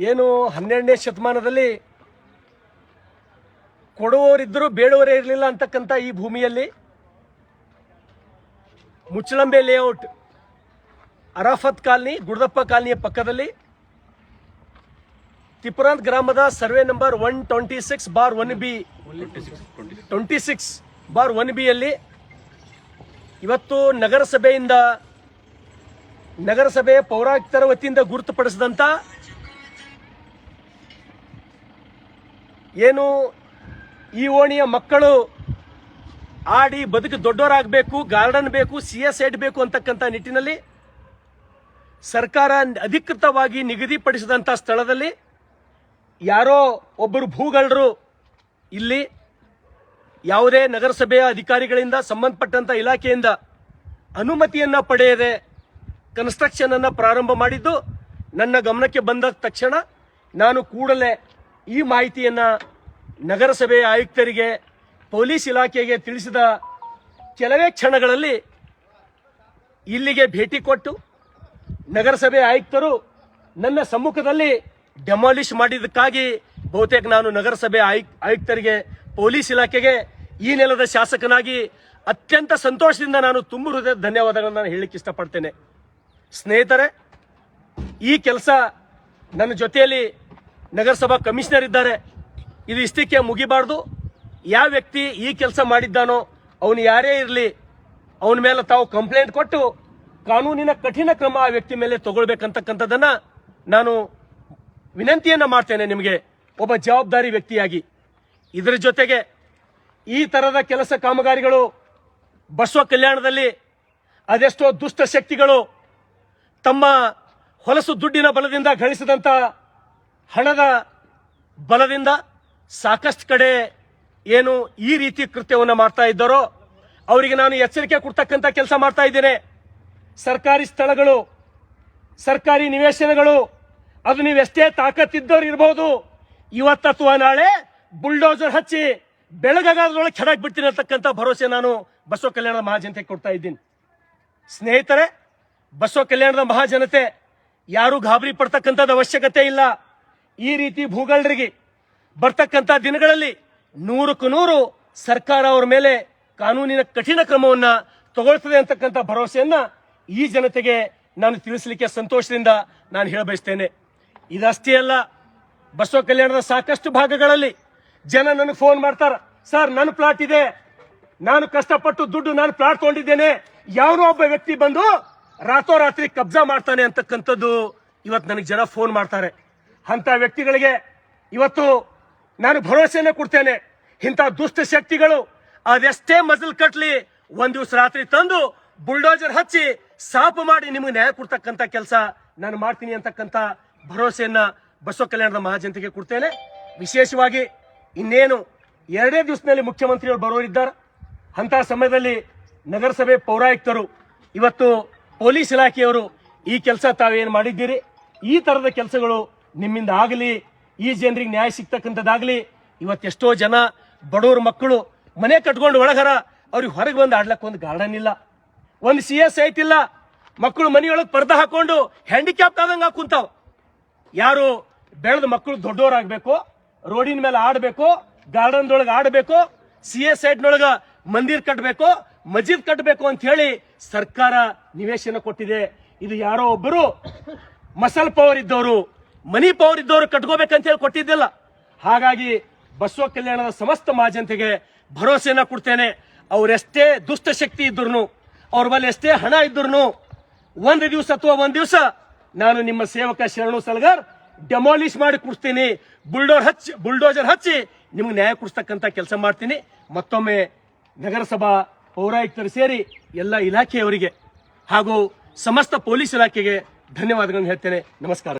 ಏನು ಹನ್ನೆರಡನೇ ಶತಮಾನದಲ್ಲಿ ಕೊಡುವವರಿದ್ದರೂ ಬೇಡುವರೇ ಇರಲಿಲ್ಲ ಅಂತಕ್ಕಂಥ ಈ ಭೂಮಿಯಲ್ಲಿ ಮುಚ್ಚಳಂಬೆ ಲೇಔಟ್ ಅರಾಫತ್ ಕಾಲನಿ, ಗುಡದಪ್ಪ ಕಾಲನಿಯ ಪಕ್ಕದಲ್ಲಿ ತಿಪುರಾಂತ್ ಗ್ರಾಮದ survey number one twenty six bar one B. Twenty six bar one ಬಿಯಲ್ಲಿ ಇವತ್ತು ನಗರಸಭೆಯಿಂದ ನಗರಸಭೆ ಪೌರಾಯುಕ್ತರ ವತಿಯಿಂದ ಗುರುತುಪಡಿಸಿದಂಥ ಏನು ಈ ಓಣಿಯ ಮಕ್ಕಳು ಆಡಿ ಬದುಕು ದೊಡ್ಡವರಾಗಬೇಕು, ಗಾರ್ಡನ್ ಬೇಕು, ಸಿ ಎಸ್ ಬೇಕು ಅಂತಕ್ಕಂಥ ನಿಟ್ಟಿನಲ್ಲಿ ಸರ್ಕಾರ ಅಧಿಕೃತವಾಗಿ ನಿಗದಿಪಡಿಸಿದಂಥ ಸ್ಥಳದಲ್ಲಿ ಯಾರೋ ಒಬ್ಬರು ಭೂಗಳರು ಇಲ್ಲಿ ಯಾವುದೇ ನಗರಸಭೆಯ ಅಧಿಕಾರಿಗಳಿಂದ ಸಂಬಂಧಪಟ್ಟಂತ ಇಲಾಖೆಯಿಂದ ಅನುಮತಿಯನ್ನ ಪಡೆಯದೆ ಕನ್ಸ್ಟ್ರಕ್ಷನ್ ಅನ್ನ ಪ್ರಾರಂಭ ಮಾಡಿದ್ದು, ನನ್ನ ಗಮನಕ್ಕೆ ಬಂದ ತಕ್ಷಣ ನಾನು ಕೂಡಲೇ ಈ ಮಾಹಿತಿಯನ್ನ ನಗರಸಭೆಯ ಆಯುಕ್ತರಿಗೆ, ಪೊಲೀಸ್ ಇಲಾಖೆಗೆ ತಿಳಿಸಿದ ಕೆಲವೇ ಕ್ಷಣಗಳಲ್ಲಿ ಇಲ್ಲಿಗೆ ಭೇಟಿ ಕೊಟ್ಟು ನಗರಸಭೆ ಆಯುಕ್ತರು ನನ್ನ ಸಮ್ಮುಖದಲ್ಲಿ ಡೆಮಾಲಿಷ್ ಮಾಡಿದ್ದಕ್ಕಾಗಿ ಬಹುತೇಕ ನಾನು ನಗರಸಭೆ ಆಯುಕ್, ಆಯುಕ್ತರಿಗೆ, ಪೊಲೀಸ್ ಇಲಾಖೆಗೆ, ಈ ನೆಲದ ಶಾಸಕನಾಗಿ ಅತ್ಯಂತ ಸಂತೋಷದಿಂದ ನಾನು ತುಂಬ ಹೃದಯದ ಧನ್ಯವಾದಗಳನ್ನು ನಾನು ಹೇಳಲಿಕ್ಕೆ ಇಷ್ಟಪಡ್ತೇನೆ. ಸ್ನೇಹಿತರೆ, ಈ ಕೆಲಸ ನನ್ನ ಜೊತೆಯಲ್ಲಿ ನಗರಸಭಾ ಕಮಿಷನರ್ ಇದ್ದಾರೆ. ಇದು ಇಷ್ಟಕ್ಕೆ ಮುಗಿಬಾರ್ದು. ಯಾವ ವ್ಯಕ್ತಿ ಈ ಕೆಲಸ ಮಾಡಿದ್ದಾನೋ, ಅವನು ಯಾರೇ ಇರಲಿ, ಅವನ ಮೇಲೆ ತಾವು ಕಂಪ್ಲೇಂಟ್ ಕೊಟ್ಟು ಕಾನೂನಿನ ಕಠಿಣ ಕ್ರಮ ಆ ವ್ಯಕ್ತಿ ಮೇಲೆ ತಗೊಳ್ಬೇಕಂತಕ್ಕಂಥದ್ದನ್ನ ನಾನು ವಿನಂತಿಯನ್ನ ಮಾಡ್ತೇನೆ ನಿಮಗೆ. ಒಬ್ಬ ಜವಾಬ್ದಾರಿ ವ್ಯಕ್ತಿಯಾಗಿ. ಇದರ ಜೊತೆಗೆ ಈ ತರದ ಕೆಲಸ ಕಾಮಗಾರಿಗಳು ಬಸವ ಕಲ್ಯಾಣದಲ್ಲಿ ಅದೆಷ್ಟೋ ದುಷ್ಟ ಶಕ್ತಿಗಳು ತಮ್ಮ ಹೊಲಸು ದುಡ್ಡಿನ ಬಲದಿಂದ ಗಳಿಸಿದಂಥ ಹಣದ ಬಲದಿಂದ ಸಾಕಷ್ಟು ಕಡೆ ಏನು ಈ ರೀತಿ ಕೃತ್ಯವನ್ನು ಮಾಡ್ತಾ ಇದ್ದಾರೋ, ಅವರಿಗೆ ನಾನು ಎಚ್ಚರಿಕೆ ಕೊಡ್ತಕ್ಕಂಥ ಕೆಲಸ ಮಾಡ್ತಾ ಇದ್ದೇನೆ. ಸರ್ಕಾರಿ ಸ್ಥಳಗಳು, ಸರ್ಕಾರಿ ನಿವೇಶನಗಳು, ಅದು ನೀವು ಎಷ್ಟೇ ತಾಕತ್ತಿದ್ದವ್ರು ಇರಬಹುದು ಇವತ್ತು ಅಥವಾ ನಾಳೆ ಬುಲ್ಡೋಸರ್ ಹಚ್ಚಿ ಬೆಳಗಾಗದ್ರೊಳಗೆ ಚೆನ್ನಾಗಿ ಬಿಡ್ತೀನಿ ಅಂತಕ್ಕಂಥ ಭರವಸೆ ನಾನು ಬಸವ ಕಲ್ಯಾಣದ ಮಹಾಜನತೆಗೆ ಕೊಡ್ತಾ ಇದ್ದೀನಿ. ಸ್ನೇಹಿತರೆ, ಬಸವ ಕಲ್ಯಾಣದ ಮಹಾಜನತೆ ಯಾರು ಗಾಬರಿ ಪಡ್ತಕ್ಕಂಥದ್ದು ಅವಶ್ಯಕತೆ ಇಲ್ಲ. ಈ ರೀತಿ ಭೂಗಳರಿಗೆ ಬರ್ತಕ್ಕಂಥ ದಿನಗಳಲ್ಲಿ ನೂರಕ್ಕೂ ನೂರು ಸರ್ಕಾರ ಅವರ ಮೇಲೆ ಕಾನೂನಿನ ಕಠಿಣ ಕ್ರಮವನ್ನ ತಗೊಳ್ತದೆ ಅಂತಕ್ಕಂಥ ಭರವಸೆಯನ್ನ ಈ ಜನತೆಗೆ ನಾನು ತಿಳಿಸಲಿಕ್ಕೆ ಸಂತೋಷದಿಂದ ನಾನು ಹೇಳಬಯಸ್ತೇನೆ ಇದಷ್ಟೇ ಅಲ್ಲ, ಬಸವ ಕಲ್ಯಾಣದ ಸಾಕಷ್ಟು ಭಾಗಗಳಲ್ಲಿ ಜನ ನನಗೆ ಫೋನ್ ಮಾಡ್ತಾರ. ಸರ್, ನನ್ನ ಪ್ಲಾಟ್ ಇದೆ. ನಾನು ಕಷ್ಟಪಟ್ಟು ದುಡ್ಡು ನಾನು ಪ್ಲಾಟ್ ತಗೊಂಡಿದ್ದೇನೆ. ಯಾವನೋ ಒಬ್ಬ ವ್ಯಕ್ತಿ ಬಂದು ರಾತ್ರೋರಾತ್ರಿ ಕಬ್ಜಾ ಮಾಡ್ತಾನೆ ಅಂತಕ್ಕಂಥದ್ದು ಇವತ್ತು ನನಗೆ ಜನ ಫೋನ್ ಮಾಡ್ತಾರೆ. ಅಂತ ವ್ಯಕ್ತಿಗಳಿಗೆ ಇವತ್ತು ನಾನು ಭರವಸೆಯನ್ನು ಕೊಡ್ತೇನೆ. ಇಂಥ ದುಷ್ಟ ಶಕ್ತಿಗಳು ಅದೆಷ್ಟೇ ಮಜಲ್ ಕಟ್ಲಿ ಒಂದ್ ದಿವಸ ರಾತ್ರಿ ತಂದು ಬುಲ್ಡೋಜರ್ ಹಚ್ಚಿ ಸಾಪು ಮಾಡಿ ನಿಮಗೆ ನ್ಯಾಯ ಕೊಡ್ತಕ್ಕಂಥ ಕೆಲಸ ನಾನು ಮಾಡ್ತೀನಿ ಅಂತಕ್ಕಂಥ ಭರವಸೆಯನ್ನ ಬಸವ ಕಲ್ಯಾಣದ ಮಹಾಜನತೆಗೆ ಕೊಡ್ತೇನೆ. ವಿಶೇಷವಾಗಿ ಇನ್ನೇನು ಎರಡೇ ದಿವಸದಲ್ಲಿ ಮುಖ್ಯಮಂತ್ರಿಯವರು ಬರೋರಿದ್ದಾರೆ ಅಂತ ಸಮಯದಲ್ಲಿ ನಗರಸಭೆ ಪೌರಾಯುಕ್ತರು, ಇವತ್ತು ಪೊಲೀಸ್ ಇಲಾಖೆಯವರು ಈ ಕೆಲಸ ತಾವೇನು ಮಾಡಿದ್ದೀರಿ? ಈ ತರದ ಕೆಲಸಗಳು ನಿಮ್ಮಿಂದ ಆಗಲಿ, ಈ ಜನರಿಗೆ ನ್ಯಾಯ ಸಿಗ್ತಕ್ಕಂಥದ್ದಾಗಲಿ ಇವತ್ತೆಷ್ಟೋ ಜನ ಬಡವ್ರ ಮಕ್ಕಳು ಮನೆ ಕಟ್ಕೊಂಡು ಒಳಗರ ಅವ್ರಿಗೆ ಹೊರಗೆ ಬಂದು ಆಡ್ಲಕ್ಕೆ ಒಂದು ಗಾರ್ಡನ್ ಇಲ್ಲ. ಒಂದು ಸಿ ಎಸ್ ಐತಿಲ್ಲ. ಮಕ್ಕಳು ಮನೆಯೊಳಗೆ ಪರ್ದ ಹಾಕೊಂಡು ಹ್ಯಾಂಡಿಕ್ಯಾಪ್ ಆದಂಗೆ ಕುಂತಾವ್. ಯಾರು ಬೆಳೆದ ಮಕ್ಕಳು ದೊಡ್ಡವರಾಗಬೇಕು ರೋಡಿನ ಮೇಲೆ ಆಡಬೇಕು ಗಾರ್ಡನ್ದೊಳಗೆ ಆಡಬೇಕು ಸಿ ಎಸ್ ಐಟ್ನೊಳಗೆ ಮಂದಿರ್ ಕಟ್ಟಬೇಕು ಮಜೀದ್ ಕಟ್ಟಬೇಕು ಅಂತ ಹೇಳಿ ಸರ್ಕಾರ ನಿವೇಶನ ಕೊಟ್ಟಿದೆ. ಇದು ಯಾರೋ ಒಬ್ಬರು ಮಸಲ್ ಪವರ್ ಇದ್ದವರು, ಮನಿ ಪವರ್ ಇದ್ದವರು ಕಟ್ಕೋಬೇಕಂತ ಹೇಳಿ ಕೊಟ್ಟಿದ್ದಿಲ್ಲ. ಹಾಗಾಗಿ ಬಸವ ಕಲ್ಯಾಣದ ಸಮಸ್ತ ಮಾಜನತೆಗೆ ಭರವಸೆಯನ್ನ ಕೊಡ್ತೇನೆ. ಅವರೆಷ್ಟೇ ದುಷ್ಟಶಕ್ತಿ ಇದ್ರು ಅವ್ರ ಬಳಿ ಎಷ್ಟೇ ಹಣ ಇದ್ರು ಒಂದು ದಿವಸ ಅಥವಾ ಒಂದು ದಿವಸ ನಾನು ನಿಮ್ಮ ಸೇವಕ ಶರಣು ಸಲ್ಗಾರ್ ಡೆಮಾಲಿಷ್ ಮಾಡಿ ಕೊಡ್ತೀನಿ. ಬುಲ್ಡೋರ್ ಹಚ್ಚಿ, ಬುಲ್ಡೋಜರ್ ಹಚ್ಚಿ ನಿಮ್ಗೆ ನ್ಯಾಯ ಕೊಡಿಸ್ತಕ್ಕಂಥ ಕೆಲಸ ಮಾಡ್ತೀನಿ. ಮತ್ತೊಮ್ಮೆ ನಗರಸಭಾ ಪೌರಾಯುಕ್ತರು ಸೇರಿ ಎಲ್ಲ ಇಲಾಖೆಯವರಿಗೆ ಹಾಗೂ ಸಮಸ್ತ ಪೊಲೀಸ್ ಇಲಾಖೆಗೆ ಧನ್ಯವಾದಗಳನ್ನು ಹೇಳ್ತೇನೆ. ನಮಸ್ಕಾರ.